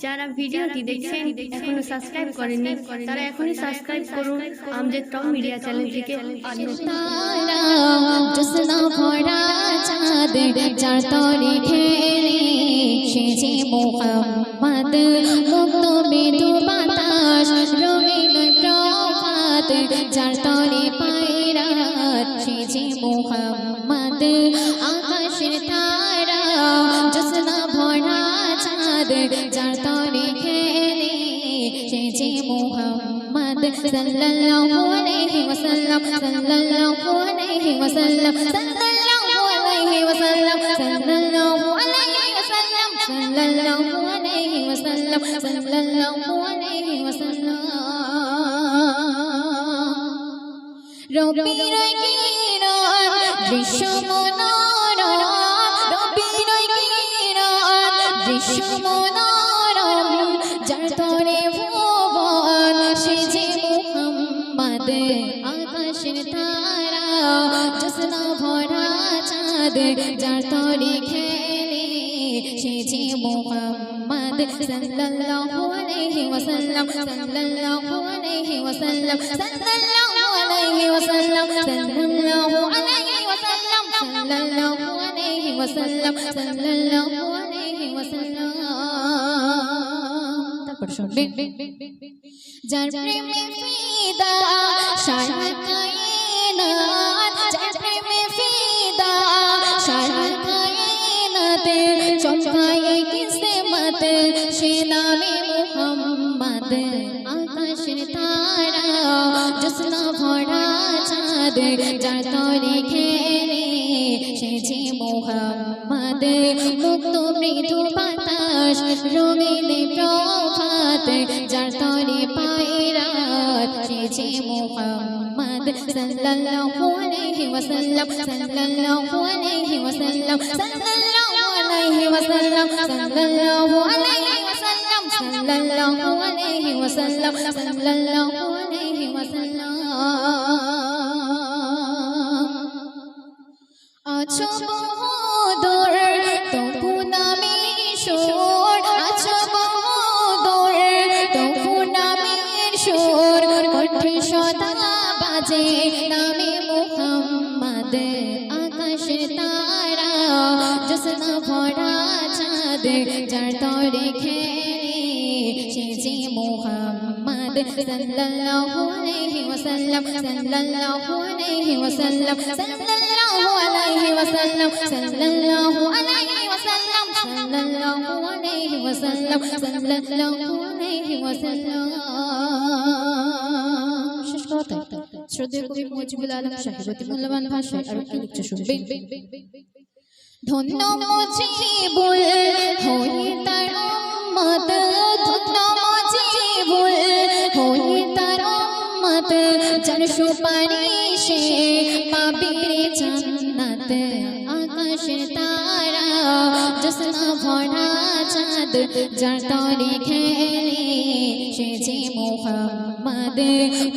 যারা ভিডিওটি দেখছেন এখনও সাবস্ক্রাইব করেননি তারা এখনই সাবস্ক্রাইব করুন আমাদের টপ মিডিয়া চ্যানেলটিকে মোহাম্মদ মুক্ত বাতাস রঙিন প্রভাত যার পা যার তরে খেলে সে যে মোহাম্মদ সাল্লাল্লাহু আলাইহি ওয়াসাল্লাম, সাল্লাল্লাহু আলাইহি ওয়াসাল্লাম, সাল্লাল্লাহু আলাইহি ওয়াসাল্লাম, সাল্লাল্লাহু আলাইহি ওয়াসাল্লাম, সাল্লাল্লাহু আলাইহি ওয়াসাল্লাম, সাল্লাল্লাহু আলাইহি ওয়াসাল্লাম। রবির কিরণ দৃশ্য মনোরম দৃশ্য মনোরম যার তরে ভুবন, সে যে মুহাম্মদ, আকাশের তারা জোসনা ভরা চাঁদ, যার তরে খেলে সে যে মুহাম্মদ, সাল্লাল্লাহু আলাইহি ওয়াসাল্লাম, সাল্লাল্লাহু আলাইহি ওয়াসাল্লাম, সাল্লাল্লাহু আলাইহি ওয়াসাল্লাম, সাল্লাল্লাহু আলাইহি ওয়াসাল্লাম, সাল্লাল্লাহু আলাইহি ওয়াসাল্লাম, সাল্লাল্লাহু তারপর শুনবেন যার প্রেমে ফিদা সারা কায়নাত যার প্রেমে ফিদা সারা কায়নাত চমকায় কিসমত। সে নামে মুহাম্মদ। আকাশের তারা জোসনা ভরা চাঁদ। যার তরে খেলে সে যে মোহাম্মদ মুক্ত মৃদু বাতাস রঙিনে প্রভাত যার তরে পায়রাত সে যে মোহাম্মদ সাল্লাল্লাহু আলাইহি ওয়াসাল্লাম সাল্লাল্লাহু আলাইহি ওয়াসাল্লাম সাল্লাল্লাহু আলাইহি ওয়াসাল্লাম সাল্লাল্লাহু আলাইহি ওয়াসাল্লাম সাল্লাল্লাহু আলাইহি ওয়াসাল্লাম সাল্লাল্লাহু আলাইহি ওয়াসাল্লাম। আছো বহুদূর তবু নামে সুর। আছো বহুদূর তবু নামের সুর। কণ্ঠে সদা বাজে নামে মুহাম্মদ আকাশের তারা। জোসনা ভরা চাঁদ, যার তরে খেলে সে যে মুহাম্মদ। সাল্লাল্লাহু আলাইহি ওয়াসাল্লাম, সাল্লাল্লাহু আলাইহি ওয়াসাল্লাম, সাল্লাল্লাহু sallallahu alaihi wasallam sallallahu alaihi wasallam sallallahu alaihi wasallam sallallahu alaihi wasallam শেষ কথা শ্রদ্ধেয় জান্নাত আকাশের তারা জোসনা ভরা চাঁদ, যার তরে খেলে সে যে মোহাম্মদ।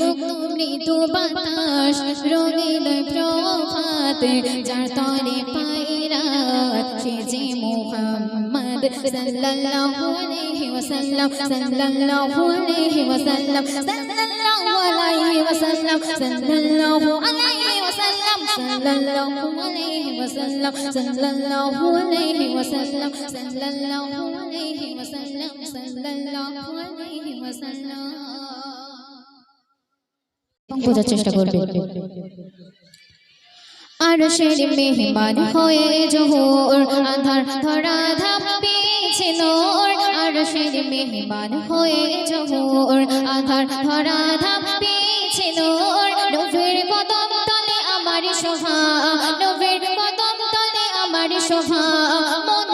মুক্ত মৃদু বাতাস রঙিল প্রভাত, যার তরে পায়রাত সে যে মোহাম্মদ। সাল্লাল্লাহু আলাইহি ওয়াসাল্লাম, সাল্লাল্লাহু আলাইহি ওয়াসাল্লাম, সাল্লাল্লাহু আলাইহি ওয়াসাল্লাম, সাল্লাল্লাহু আলাইহি বোঝার চেষ্টা করবে। আর শের মেহমান হয়ে জোহর আধার ধরা ধাপ পেয়েছে নোর আর শের মেহমান হয়ে জোহর আধার ধরা ধাপ পেয়েছে মন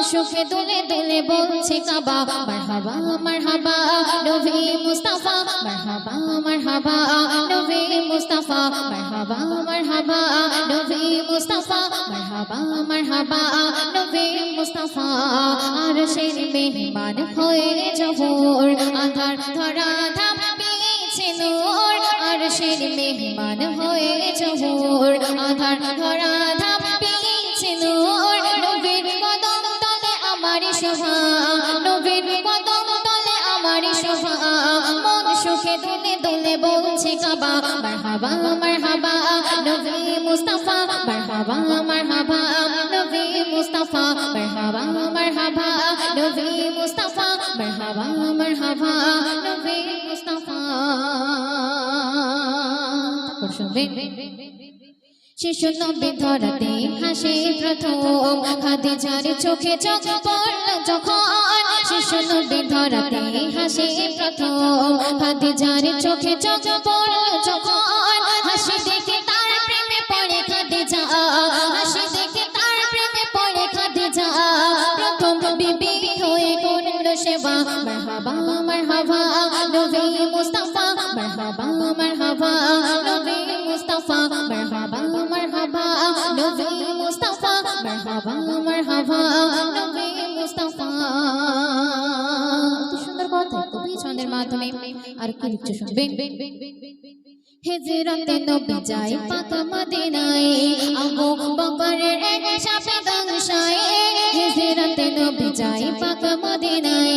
মেহমান হয়ে জহর আধার ধরা ধাম পেয়েছে নূর। আর শির মেহমান হয়ে জহুর আধার ধরা ধাম পেয়েছে নূর। নবীর কদম তলে আমার শোভা নবীর শোভা, মন সুখে দুলে দুলে বলছে কাবা। মারহাবা মারহাবা, নবী মুস্তাফা। মারহাবা মারহাবা, নবী মুস্তাফা। মারহাবা মারহাবা, নবী মুস্তাফা। মারহাবা মারহাবা, নবী মুস্তাফা। শিশু নবী ধরাতে হাসে প্রথম। খাদিজার চোখে চোখ পড়ল যখন শিশু নবী ধরাতে, হাসে প্রথম। খাদিজার চোখে চোখ পড়ল যখন। হাসি দেখে তার প্রেমে পড়ে খাদিজা। হাসি দেখে তার প্রেমে পড়ে খাদিজা। প্রথম বিবি হয়ে করল সেবা। মারহাবা মারহাবা, নবী মুস্তাফা। মারহাবা মারহাবা, নবী মুস্তাফা। মারহাবা মারহাবা, নবী মুস্তাফা। মারহাবা মারহাবা, নবী মুস্তাফা। সুন্দর কথা কবি ছন্দের মাধ্যমে। আর কি লিখছে শুনবেন হিজরতে নবী যায় পাক মদিনায়, আবু বকরের এক সাপে দংশায় হিজরতে নবী যায় পাক মদিনায়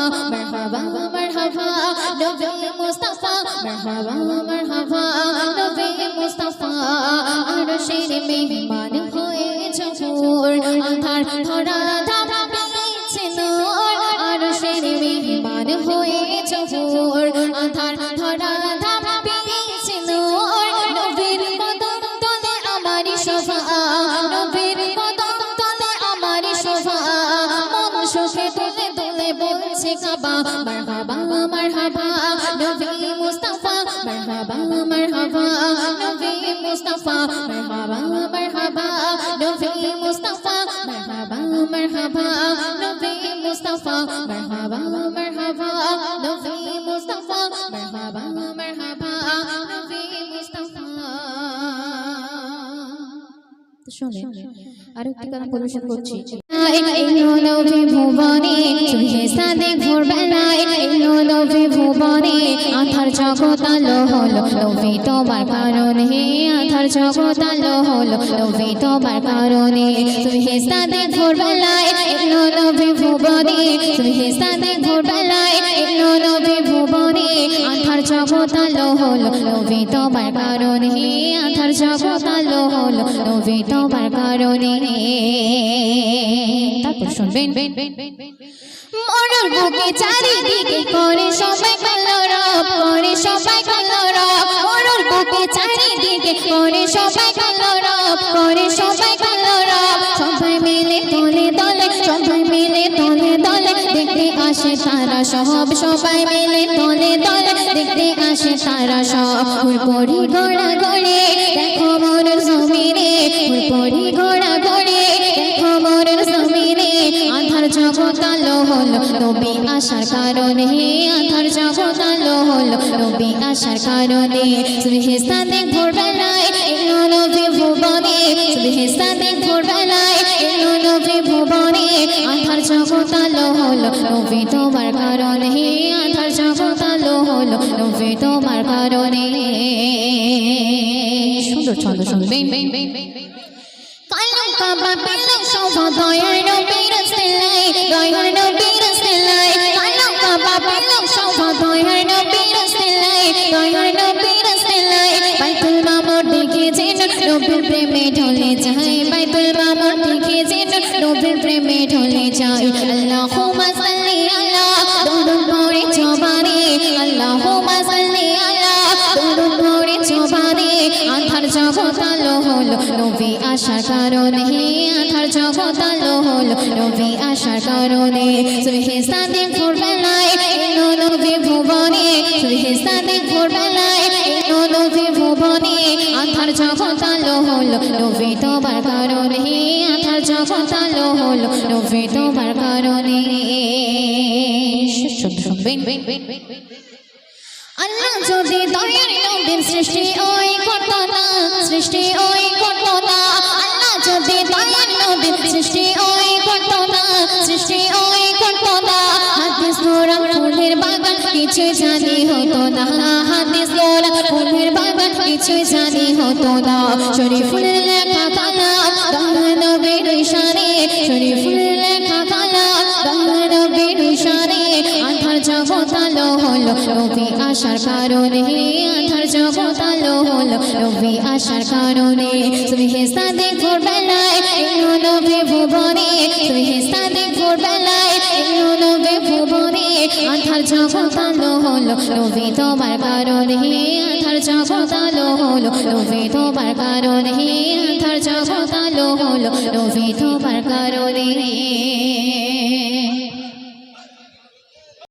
মুস্তাফা মারহাবা মারহাবা নবী মুস্তাফা মারহাবা মারহাবা নবী মুস্তাফা। আরশের মেহমান হয়ে আধার ধরা বলছে কাবা মারহাবা mustafa নবী মুস্তাফা, মারহাবা mustafa নবী মুস্তাফা, মারহাবা mustafa নবী মুস্তাফা, মারহাবা mustafa নবী মুস্তাফা, মারহাবা mustafa নবী মুস্তাফা, মারহাবা শোনে আর একটি গান পরিবেশন করছি আধার জগৎ হলো নবী তোমার কারণে আধার জগৎ হলো নবী তোমার কারণে চুহে সাদে ভোরবেলায় এলো নবী ভুবনে চুহে সাদে ভোরবেলায় এলো নবী ভুবনে আধার জগৎ হলো নবী তোমার কারণে আধার জগৎ হলো নবী তোমার কারণে তারপর শুনবেন। বুকে চারিদিকে করে সবাই কলরব, করে সবাই কলরব। মরুর বুকে চারিদিকে করে সবাই কলরব, করে সবাই কলরব। সবাই মিলে তোলে সবাই মিলে দলে দলে দেখতে আসে তারা সব, সবাই মিলে দলে দলে দেখতে আসে তারা সব। পরি ঘোড়া ঘোড়ে, দেখো মোর জমিনে। পরি ঘোড়া ঘোড়ে, দেখো মোর জমিনে। আধার জগৎ আলো হলো, নবী আসার কারণে। আধার জগৎ আলো হলো, নবী আসার কারণে। সুবিহিস্তানে ভোরবেলায় নবী ভুবনে সুবিহিস্তানে ভোরবেলায় এলো নবী ভুবনে। আধার জগৎ আলো হলো নবী তোমার কারণে। আধার জগৎ হলো নবী তোমার কারণে। সুন্দর ছন্দ শুনবেন। কালো কাবা পেল শোভা দয়ার নবীর নবীর প্রেমে ঢলে যায় বাইতুল মামুর দেখে যেন নবীর প্রেমে ঢলে যায়। আল্লাহুম্মা সাল্লি আলো হলো, নবী আসার কারণে। আধার জগৎ আলো হলো, নবী আসার কারণে। সুবহে সাদিক ভোরবেলায় এলো নবী ভুবনে। সুবহে সাদিক ভোরবেলায় এলো নবী ভুবনে। আধার জগৎ আলো হলো, নবী তোমার কারণে। আধার জগৎ আলো হলো, নবী তোমার কারণে। শুনবেন। আল্লাহ যদি দয়ার নবীর সৃষ্টি, ওই করতো না, সৃষ্টি, ওই করতো না। আল্লাহ যদি দয়ার নবীর সৃষ্টি, ওই করতো না, সৃষ্টি, ওই করতো না। হাদিস গোরা ফুলের বাগান, কিছু জানি হতো না। হাদিস গোরা ফুলের বাগান, কিছু জানি হতো না। শরীফুলের লেখা কালা দয়ার নবীর ইশারে শরীফুলের লেখা কালা দয়ার নবীর ইশারে আলো হলো নবী আসার কারণে, আধার জগৎ আলো হলো নবী আসার কারণে। তুমি হেস্তা দেখ ভোরবেলায়, এলো নবী ভুবনে। তুমি হেস্তা দেখ ভোরবেলায়, এলো নবী ভুবনে। আধার জগৎ আলো হলো নবী তোমার কারণে, আধার জগৎ আলো হলো নবী তোমার কারণে, আধার জগৎ আলো হলো নবী তোমার কারণে।